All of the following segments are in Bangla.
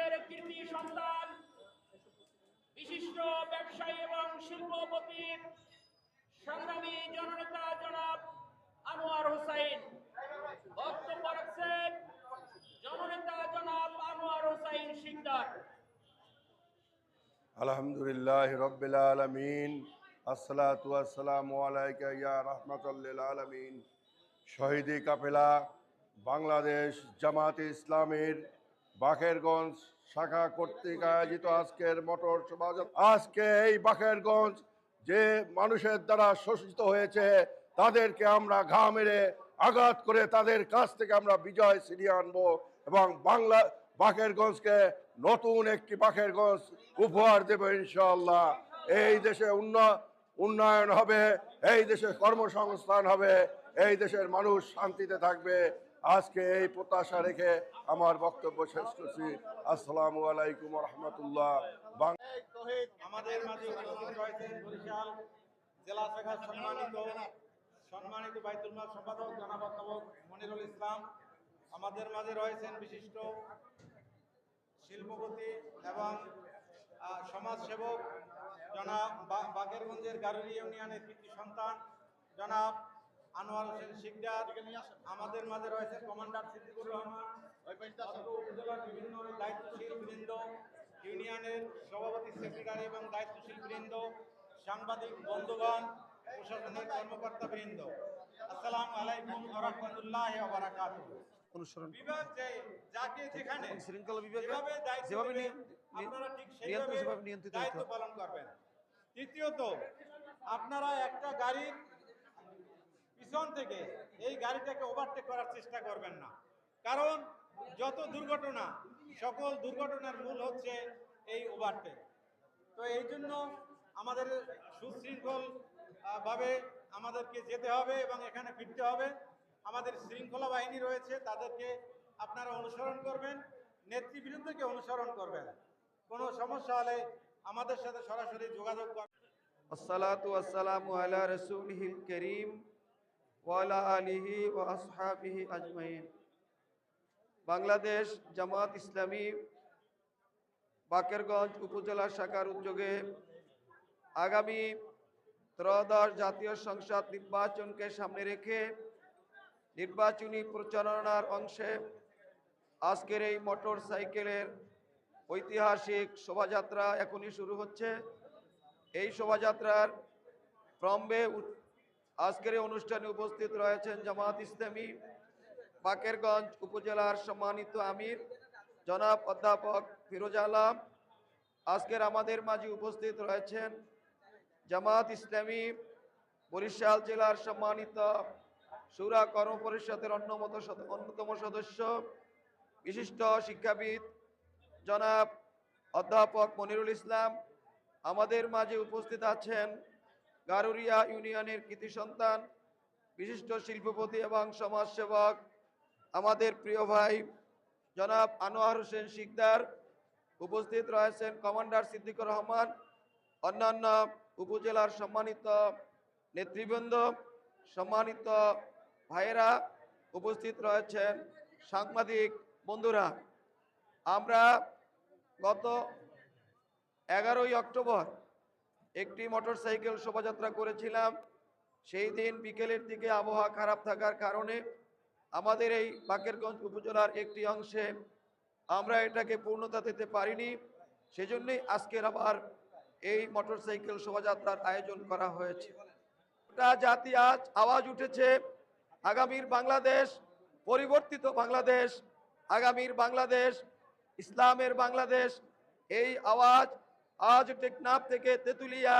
সাবেক কৃতি সন্তান, বিশিষ্ট ব্যবসায়ী এবং শিল্পপতি, সংগ্রামী জননেতা জনাব আনোয়ার হোসাইন। বক্তব্য রাখছেন জননেতা জনাব আনোয়ার আলহামদুলিল্লাহ রব্বিল আলমিন, আসসালাতু আসসালামু আলাইকা ইয়া রহমাতুল্লিল আলমিন। শহীদি কাফেলা বাংলাদেশ জামাতে ইসলামের বাকেরগঞ্জ শাখা কর্তৃক আয়োজিত আজকের মোটর শোভাযাত্রা আজকে এই বাকেরগঞ্জ যে মানুষের দ্বারা শোষিত হয়েছে, তাদেরকে আমরা ঘা মেরে আঘাত করে তাদের কাছ থেকে আমরা বিজয় ছিনিয়ে আনব এবং বাংলা, বাকেরগঞ্জকে নতুন একটি বাকেরগঞ্জ উপহার দেব ইনশাল্লাহ এই দেশে উন্ন- উন্নয়ন হবে, এই দেশে কর্মসংস্থান হবে, এই দেশের মানুষ শান্তিতে থাকবে। আজকে এই প্রত্যাশা রেখে আমার বক্তব্য শেষ করছি। আসসালামু আলাইকুম রহমতুল্লাহ আমাদের মাঝে বরিশাল জেলা শাখার সম্মানিত সম্মানিত বাইতুল মাল সম্পাদক জনাব মনিরুল ইসলাম। আমাদের মাঝে রয়েছেন বিশিষ্ট শিল্পপতি এবং সমাজসেবক জনাব বা- বাকেরগঞ্জের গারুরি ইউনিয়নের কৃতি সন্তান জনাব আনোয়ার হোসেন শিকদার আমাদের মাঝে রয়েছে কমান্ডার সিদ্দিকুর রহমান উপজেলার বিভিন্ন দায়িত্বশীল বৃন্দ ইউনিয়নের সভাপতি সেক্রেটারি এবং দায়িত্বশীল বৃন্দ সাংবাদিক বন্ধুগণ প্রশাসনিক কর্মকর্তা বৃন্দ। আসসালাম আলাইকুম রহমতুল্লাহ অনুসরণ। বিভাগ যে যাকে যেখানে শৃঙ্খলা বিভাগে যেভাবে আপনারা ঠিক সেইভাবে নিয়ন্ত্রিত দায়িত্ব পালন করবেন। তৃতীয়ত আপনারা একটা গাড়ির পিছন থেকে এই গাড়িটাকে ওভারটেক করার চেষ্টা করবেন না। কারণ যত দুর্ঘটনা, সকল দুর্ঘটনার মূল হচ্ছে এই ওভারটেক তো এই জন্য আমাদের সুশৃঙ্খল ভাবে আমাদেরকে যেতে হবে এবং এখানে ফিরতে হবে। আমাদের শৃঙ্খলা বাহিনী রয়েছে, তাদেরকে আপনারা অনুসরণ করবেন, নেতৃবৃন্দকে অনুসরণ করবেন। কোনো সমস্যা হলে আমাদের সাথে সরাসরি যোগাযোগ করবেন আসসালাতু আসসালামু আলা রাসূলিহিল কারীম। ওয়া আলিহি ওয়া আসহাবিহি আজমাইন। বাংলাদেশ জামাত ইসলামী বাকেরগঞ্জ উপজেলা শাখার উদ্যোগে আগামী ত্রয়োদশ জাতীয় সংসদ নির্বাচনকে সামনে রেখে নির্বাচনী প্রচারণার অংশে আজকের এই মোটর সাইকেলের ঐতিহাসিক শোভাযাত্রা এখনই শুরু হচ্ছে। এই শোভাযাত্রার প্রম্বে উ- আজকের অনুষ্ঠানে উপস্থিত রয়েছেন জামাত ইসলামী, বাকেরগঞ্জ উপজেলার সম্মানিত আমির, জনাব অধ্যাপক ফিরোজ আলম। আজকের আমাদের মাঝে উপস্থিত রয়েছেন জামাত ইসলামী, বরিশাল জেলার সম্মানিত সুরা কর্ম পরিষদের অন্যমত অন্যতম সদস্য, বিশিষ্ট শিক্ষাবিদ জনাব অধ্যাপক মনিরুল ইসলাম। আমাদের মাঝে উপস্থিত আছেন গারুরিয়া ইউনিয়নের কৃতি সন্তান, বিশিষ্ট শিল্পপতি এবং সমাজসেবক, আমাদের প্রিয় ভাই জনাব আনোয়ার হোসেন শিকদার উপস্থিত রয়েছেন কমান্ডার সিদ্দিকুর রহমান, অন্যান্য উপজেলার সম্মানিত নেতৃবৃন্দ, সম্মানিত ভাইয়েরা উপস্থিত রয়েছেন সাংবাদিক বন্ধুরা। আমরা গত এগারোই অক্টোবর একটি মোটরসাইকেল শোভাযাত্রা করেছিলাম। সেই দিন বিকেলের দিকে আবহাওয়া খারাপ থাকার কারণে আমাদের এই বাকেরগঞ্জ উপজেলার একটি অংশে আমরা এটাকে পূর্ণতা দিতে পারিনি। সেজন্যই আজকের আবার এই মোটরসাইকেল শোভাযাত্রার আয়োজন করা হয়েছে। গোটা জাতি আজ আওয়াজ উঠেছে, আগামীর বাংলাদেশ, পরিবর্তিত বাংলাদেশ, আগামীর বাংলাদেশ, ইসলামের বাংলাদেশ, এই আওয়াজ আজ টেকনাফ থেকে তেতুলিয়া,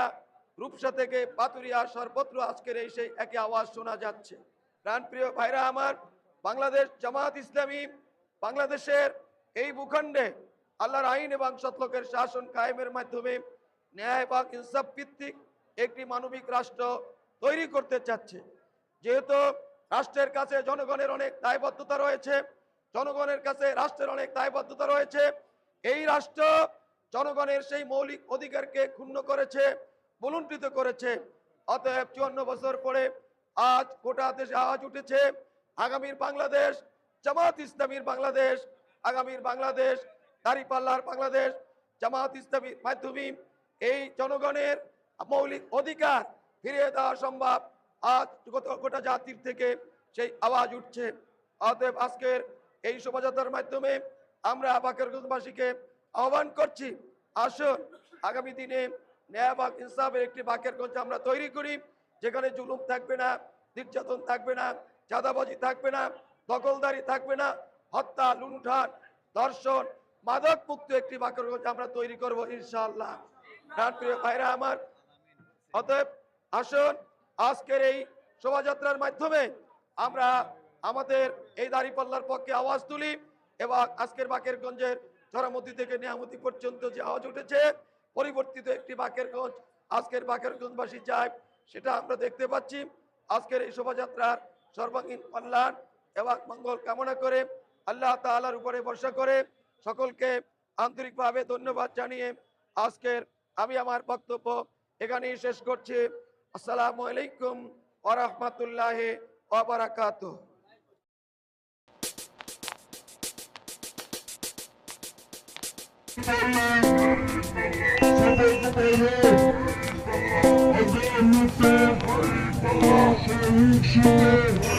রূপসা থেকে পাতুরিয়া সর্বত্র আজকের এই সেই একই আওয়াজ শোনা যাচ্ছে। প্রাণপ্রিয় ভাইরা আমার, বাংলাদেশ জামাত ইসলামী বাংলাদেশের এই ভূখণ্ডে আল্লাহর আইন এবং সতলোকের শাসন কায়েমের মাধ্যমে ন্যায় এবং ইনসাফ ভিত্তিক একটি মানবিক রাষ্ট্র তৈরি করতে চাচ্ছে। যেহেতু রাষ্ট্রের কাছে জনগণের অনেক দায়বদ্ধতা রয়েছে, জনগণের কাছে রাষ্ট্রের অনেক দায়বদ্ধতা রয়েছে, এই রাষ্ট্র জনগণের সেই মৌলিক অধিকারকে ক্ষুণ্ণ করেছে বলুণ্ঠিত করেছে। অতএব চুয়ান্ন বছর পরে আজ গোটা দেশে আওয়াজ উঠেছে, আগামীর বাংলাদেশ, জামাত ইসলামীর বাংলাদেশ, আগামীর বাংলাদেশ দাঁড়িপাল্লার বাংলাদেশ, জামাত ইসলামীর মাধ্যমে এই জনগণের মৌলিক অধিকার ফিরিয়ে দেওয়া সম্ভব। আজ গোটা- জাতির থেকে সেই আওয়াজ উঠছে। অতএব আজকের এই শোভাযাত্রার মাধ্যমে আমরা বাকেরগঞ্জবাসীকে আহ্বান করছি। আসুন আগামী দিনে ন্যায়বাগ ইনসাফের একটি বাকেরগঞ্জ আমরা তৈরি করি, যেখানে জুলুম থাকবে না, নির্যাতন থাকবে না, চাঁদাবাজি থাকবে না, দখলদারি থাকবে না, হত্যা, লুণ্ঠন, ধর্ষণ, মাদক মুক্ত একটি বাকেরগঞ্জ আমরা তৈরি করব, ইনশাআল্লাহ। প্রিয় ভাইরা আমার, অতএব আসুন, আজকের এই শোভাযাত্রার মাধ্যমে আমরা আমাদের এই দাঁড়িপাল্লার পক্ষে আওয়াজ তুলি এবং আজকের বাকেরগঞ্জের চরামতি থেকে নিয়ামতি পর্যন্ত যে আওয়াজ উঠেছে, পরিবর্তিত একটি বাকেরগঞ্জ আজকের বাকেরগঞ্জবাসী চায় সেটা আমরা দেখতে পাচ্ছি। আজকের এই শোভাযাত্রার সর্বাঙ্গীন কল্যাণ এবং মঙ্গল কামনা করে আল্লাহ তাআলার উপরে ভরসা করে সকলকে আন্তরিকভাবে ধন্যবাদ জানিয়ে আজকের আমি আমার বক্তব্য এখানেই শেষ করছি। আসসালামু আলাইকুম ওয়া রাহমাতুল্লাহি Altyazı M.K.